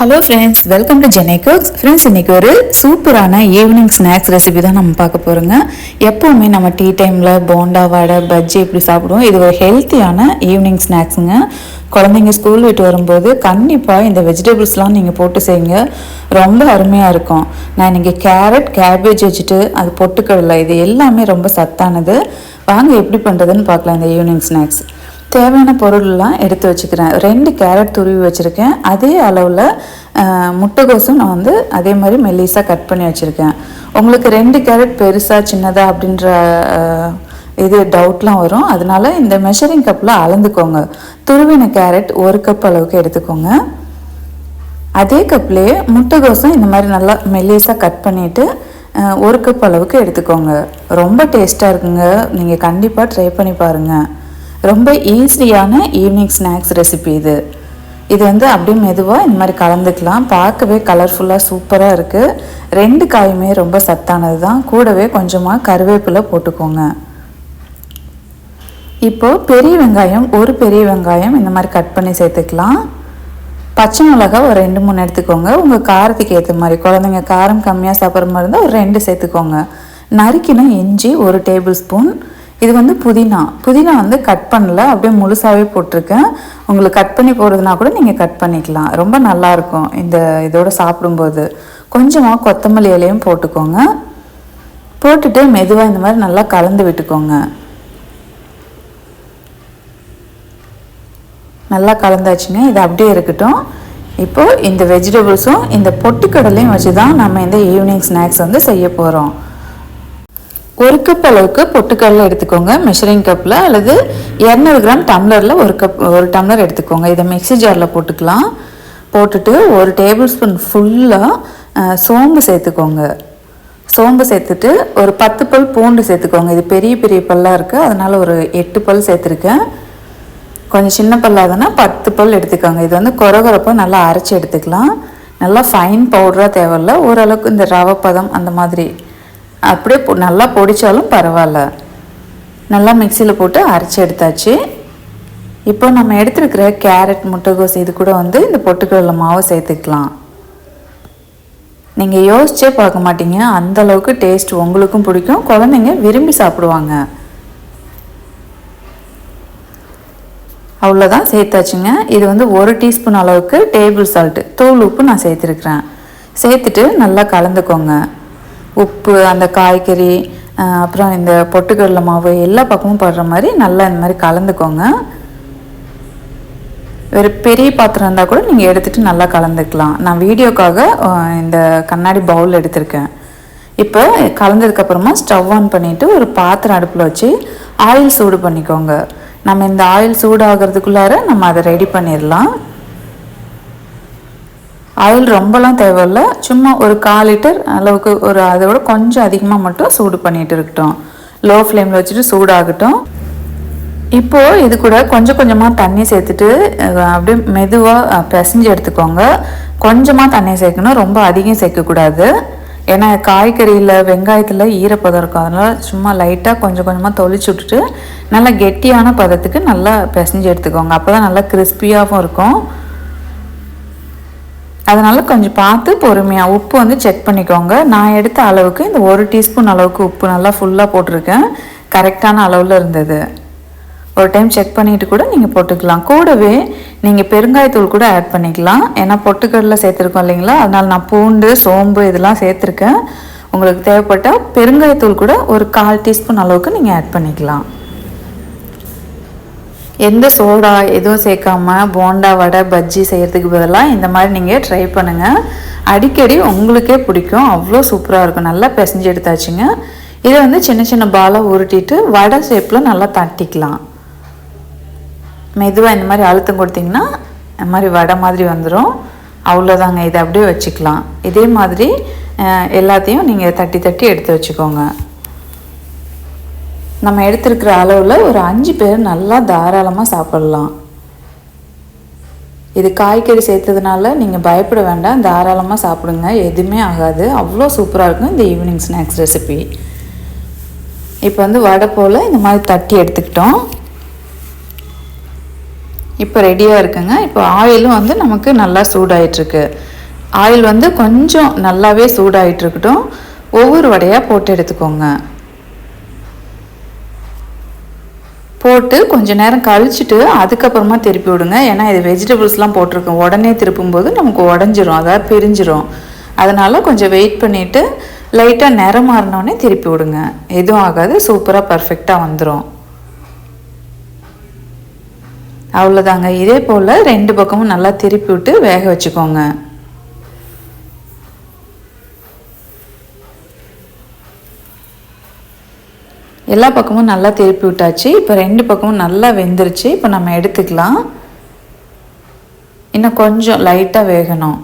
Hello friends welcome to Jenai cooks friends இன்றைக்கி ஒரு சூப்பரான ஈவினிங் ஸ்நாக்ஸ் ரெசிபி தான் நம்ம பார்க்க போகிறோங்க எப்போவுமே நம்ம டீ டைமில் போண்டா வடை பஜ்ஜி இப்படி சாப்பிடுவோம். இது ஒரு ஹெல்த்தியான ஈவினிங் ஸ்நாக்ஸுங்க குழந்தைங்க ஸ்கூல் விட்டு வரும்போது கண்டிப்பாக இந்த வெஜிடபிள்ஸ்லாம் நீங்கள் போட்டு செய்யுங்க. ரொம்ப அருமையாக இருக்கும். நான் இன்றைக்கி கேரட் கேபேஜ் வச்சுட்டு அது பொட்டுக்கடலை இது எல்லாமே ரொம்ப சத்தானது. வாங்க எப்படி பண்ணுறதுன்னு பார்க்கலாம் இந்த ஈவினிங் ஸ்நாக்ஸ் தேவையான பொருள்லாம் எடுத்து வச்சுக்கிறேன். ரெண்டு கேரட் துருவி வச்சுருக்கேன். அதே அளவில் முட்டைகோசும் நான் வந்து அதே மாதிரி மெல்லிஸாக கட் பண்ணி வச்சுருக்கேன். உங்களுக்கு ரெண்டு கேரட் பெருசாக சின்னதாக அப்படின்ற இது டவுட்லாம் வரும். அதனால இந்த மெஷரிங் கப்பில் அளந்துக்கோங்க. துருவின கேரட் ஒரு கப் அளவுக்கு எடுத்துக்கோங்க. அதே கப்லேயே முட்டைகோசும் இந்த மாதிரி நல்லா மெல்லிஸாக கட் பண்ணிவிட்டு ஒரு கப் அளவுக்கு எடுத்துக்கோங்க. ரொம்ப டேஸ்ட்டாக இருக்குங்க. நீங்கள் கண்டிப்பாக ட்ரை பண்ணி பாருங்கள் ரொம்ப ஈஸியான ஈவினிங் ஸ்நாக்ஸ் ரெசிபி இது. இது வந்து அப்படியே மெதுவாக இந்த மாதிரி கலந்துக்கலாம். பார்க்கவே கலர்ஃபுல்லாக சூப்பராக இருக்குது ரெண்டு காயுமே ரொம்ப சத்தானது தான் கூடவே கொஞ்சமாக கருவேப்பிலை போட்டுக்கோங்க. இப்போது பெரிய வெங்காயம் ஒரு பெரிய வெங்காயம் இந்த மாதிரி கட் பண்ணி சேர்த்துக்கலாம். பச்சை மிளகா ஒரு ரெண்டு மூணு எடுத்துக்கோங்க. உங்கள் காரத்துக்கு ஏற்ற மாதிரி குழந்தைங்க காரம் கம்மியாக சாப்பிட்ற மாதிரி இருந்தால் ஒரு ரெண்டு சேர்த்துக்கோங்க. நறுக்கின இஞ்சி ஒரு டேபிள் ஸ்பூன். இது வந்து புதினா. புதினா வந்து கட் பண்ணல. அப்படியே முழுசாகவே போட்டிருக்கேன். உங்களுக்கு கட் பண்ணி போகிறதுனா கூட நீங்கள் கட் பண்ணிக்கலாம். ரொம்ப நல்லாயிருக்கும் இந்த இதோட சாப்பிடும்போது. கொஞ்சமாக கொத்தமல்லி இலையும் போட்டுக்கோங்க. போட்டுட்டு மெதுவாக இந்த மாதிரி நல்லா கலந்து விட்டுக்கோங்க. நல்லா கலந்தாச்சுங்க. இது அப்படியே இருக்கட்டும். இப்போது இந்த வெஜிடபிள்ஸும் இந்த பொட்டுக்கடலையும் வச்சு தான் நம்ம இந்த ஈவினிங் ஸ்நாக்ஸ் வந்து செய்ய போகிறோம் ஒரு கப் அளவுக்கு பொட்டுக்கடலை எடுத்துக்கோங்க. மெஷரிங் கப்பில் அல்லது இரநூறு கிராம் டம்ளரில் ஒரு கப் ஒரு டம்ளர் எடுத்துக்கோங்க. இதை மிக்ஸி ஜாரில் போட்டுக்கலாம். போட்டுட்டு ஒரு டேபிள் ஸ்பூன் ஃபுல்லாக சோம்பு சேர்த்துக்கோங்க. சோம்பு சேர்த்துட்டு ஒரு பத்து பல் பூண்டு சேர்த்துக்கோங்க. இது பெரிய பெரிய பல்லாக இருக்குது அதனால் ஒரு எட்டு பல் சேர்த்துருக்கேன். கொஞ்சம் சின்ன பல்லாதுன்னா பத்து பல் எடுத்துக்கோங்க. இது வந்து கொரகொரப்பாக நல்லா அரைச்சி எடுத்துக்கலாம். நல்லா ஃபைன் பவுடராக தேவையில்ல. ஓரளவுக்கு இந்த ரவை பதம் அந்த மாதிரி அப்படியே பொ- நல்லா பொடித்தாலும் பரவாயில்ல. நல்லா மிக்சியில் போட்டு அரைச்சி எடுத்தாச்சு. இப்போ நம்ம எடுத்துருக்கிற கேரட் முட்டைகோஸ் இது கூட வந்து இந்த பொட்டுக்கடலை மாவு சேர்த்துக்கலாம். நீங்கள் யோசிச்சே பார்க்க மாட்டீங்க. அந்தளவுக்கு டேஸ்ட் உங்களுக்கும் பிடிக்கும். குழந்தைங்க விரும்பி சாப்பிடுவாங்க. அவ்வளோதான் சேர்த்தாச்சுங்க. இது வந்து ஒரு டீஸ்பூன் அளவுக்கு டேபிள் சால்ட்டு தூள் உப்பு நான் சேர்த்துருக்குறேன். சேர்த்துட்டு நல்லா கலந்துக்கோங்க. உப்பு அந்த காய்கறி அப்புறம் இந்த பொட்டுக்கடலை மாவு எல்லா பக்கமும் படுற மாதிரி நல்லா இந்த மாதிரி கலந்துக்கோங்க. ஒரு பெரிய பாத்திரம் இருந்தால் கூட நீங்கள் எடுத்துகிட்டு நல்லா கலந்துக்கலாம். நான் வீடியோக்காக இந்த கண்ணாடி பவுல் எடுத்திருக்கேன். இப்போ கலந்ததுக்கப்புறமா ஸ்டவ் ஆன் பண்ணிவிட்டு ஒரு பாத்திரம் அடுப்பில் வச்சு ஆயில் சூடு பண்ணிக்கோங்க. நம்ம இந்த ஆயில் சூடாகிறதுக்குள்ளார நம்ம அதை ரெடி பண்ணிடலாம் ஆயில் ரொம்பலாம் தேவையில்லை. சும்மா ஒரு கால் லிட்டர் அளவுக்கு ஒரு அதை விட கொஞ்சம் அதிகமாக மட்டும் சூடு பண்ணிட்டு இருக்கட்டும். லோ ஃப்ளேமில் வச்சுட்டு சூடாகட்டும். இப்போது இது கூட கொஞ்சம் கொஞ்சமாக தண்ணி சேர்த்துட்டு அப்படியே மெதுவாக பிசைஞ்சு எடுத்துக்கோங்க. கொஞ்சமாக தண்ணி சேர்க்கணும். ரொம்ப அதிகம் சேர்க்கக்கூடாது. ஏன்னா காய்கறியில் வெங்காயத்தில் ஈரப்பதம் இருக்கும் அதனால் சும்மா லைட்டாக கொஞ்சம் கொஞ்சமாக தொளிச்சு விட்டுட்டு நல்லா கெட்டியான பதத்துக்கு நல்லா பிசைஞ்சு எடுத்துக்கோங்க. அப்போ தான் நல்லா கிறிஸ்பியாகவும் இருக்கும். அதனால் கொஞ்சம் பார்த்து பொறுமையாக உப்பு வந்து செக் பண்ணிக்கோங்க. நான் எடுத்த அளவுக்கு இந்த ஒரு டீஸ்பூன் அளவுக்கு உப்பு நல்லா ஃபுல்லாக போட்டிருக்கேன். கரெக்டான அளவில் இருந்தது. ஒரு டைம் செக் பண்ணிட்டு கூட நீங்கள் போட்டுக்கலாம். கூடவே நீங்கள் பெருங்காயத்தூள் கூட ஆட் பண்ணிக்கலாம். ஏன்னா பொட்டுக்கடலை சேர்த்துருக்கோம் இல்லைங்களா? அதனால் நான் பூண்டு சோம்பு இதெல்லாம் சேர்த்துருக்கேன். உங்களுக்கு தேவைப்பட்டால் பெருங்காயத்தூள் கூட ஒரு கால் டீஸ்பூன் அளவுக்கு நீங்கள் ஆட் பண்ணிக்கலாம். எந்த சோடா எதுவும் சேர்க்காம போண்டா வடை பஜ்ஜி செய்கிறதுக்கு பதிலாக இந்த மாதிரி நீங்கள் ட்ரை பண்ணுங்கள் அடிக்கடி உங்களுக்கே பிடிக்கும். அவ்வளோ சூப்பராக இருக்கும். நல்லா பிசைஞ்சு எடுத்தாச்சுங்க. இதை வந்து சின்ன சின்ன பாலாக உருட்டிட்டு வடை ஷேப்பில் நல்லா தட்டிக்கலாம். மெதுவாக இந்த மாதிரி அழுத்தம் கொடுத்தீங்கன்னா இந்த மாதிரி வடை மாதிரி வந்துடும் அவ்வளோதாங்க. இதை அப்படியே வச்சுக்கலாம். இதே மாதிரி எல்லாத்தையும் நீங்கள் தட்டி தட்டி எடுத்து வச்சுக்கோங்க. நம்ம எடுத்திருக்கிற அளவில் ஒரு அஞ்சு பேர் நல்லா தாராளமாக சாப்பிடலாம். இது காய்கறி சேர்த்ததுனால நீங்கள் பயப்பட வேண்டாம் தாராளமாக சாப்பிடுங்க. எதுவுமே ஆகாது. அவ்வளோ சூப்பராக இருக்கும் இந்த ஈவினிங் ஸ்நாக்ஸ் ரெசிபி இப்போ வந்து வடை போல் இந்த மாதிரி தட்டி எடுத்துக்கிட்டோம். இப்போ ரெடியாக இருக்குங்க. இப்போ ஆயிலும் வந்து நமக்கு நல்லா சூடாயிட்ருக்கு ஆயில் வந்து கொஞ்சம் நல்லாவே சூடாயிட்டு இருக்கட்டும் ஒவ்வொரு வடையாக போட்டு எடுத்துக்கோங்க. போட்டு கொஞ்சம் நேரம் கழிச்சிட்டு அதுக்கப்புறமா திருப்பி விடுங்க. ஏன்னா இது வெஜிடபிள்ஸ்லாம் போட்டிருக்கோம். உடனே திருப்பும்போது நமக்கு உடஞ்சிரும். அதாவது பிரிஞ்சிரும். அதனால் கொஞ்சம் வெயிட் பண்ணிவிட்டு லைட்டாக நிறம் மாறினோடனே திருப்பி விடுங்க. எதுவும் ஆகாது. சூப்பராக பர்ஃபெக்டாக வந்துடும் அவ்வளோதாங்க இதே போல் ரெண்டு பக்கமும் நல்லா திருப்பி விட்டு வேக வச்சுக்கோங்க. எல்லா பக்கமும் நல்லா திருப்பி விட்டாச்சு. இப்போ ரெண்டு பக்கமும் நல்லா வெந்துருச்சு. இப்போ நம்ம எடுத்துக்கலாம். இன்னும் கொஞ்சம் லைட்டாக வேகணும்.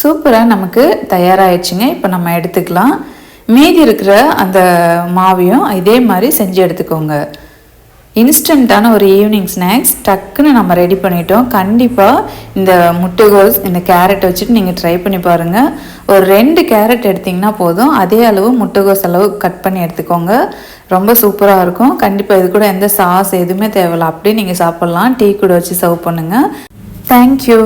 சூப்பராக நமக்கு தயாராகிடுச்சுங்க இப்போ நம்ம எடுத்துக்கலாம். மீதி இருக்கிற அந்த மாவையும் இதே மாதிரி செஞ்சு எடுத்துக்கோங்க. இன்ஸ்டண்ட்டான ஒரு ஈவினிங் ஸ்நாக்ஸ் டக்குன்னு நம்ம ரெடி பண்ணிட்டோம். கண்டிப்பாக இந்த முட்டைகோஸ் இந்த கேரட் வச்சுட்டு நீங்கள் ட்ரை பண்ணி பாருங்கள் ஒரு ரெண்டு கேரட் எடுத்திங்கன்னா போதும். அதே அளவு முட்டைகோஸ் அளவு கட் பண்ணி எடுத்துக்கோங்க. ரொம்ப சூப்பராக இருக்கும். கண்டிப்பாக இது கூட எந்த சாஸ் எதுவுமே தேவையில்ல. அப்படியே நீங்கள் சாப்பிட்லாம். டீ கூட வச்சு சர்வ் பண்ணுங்கள் தேங்க்யூ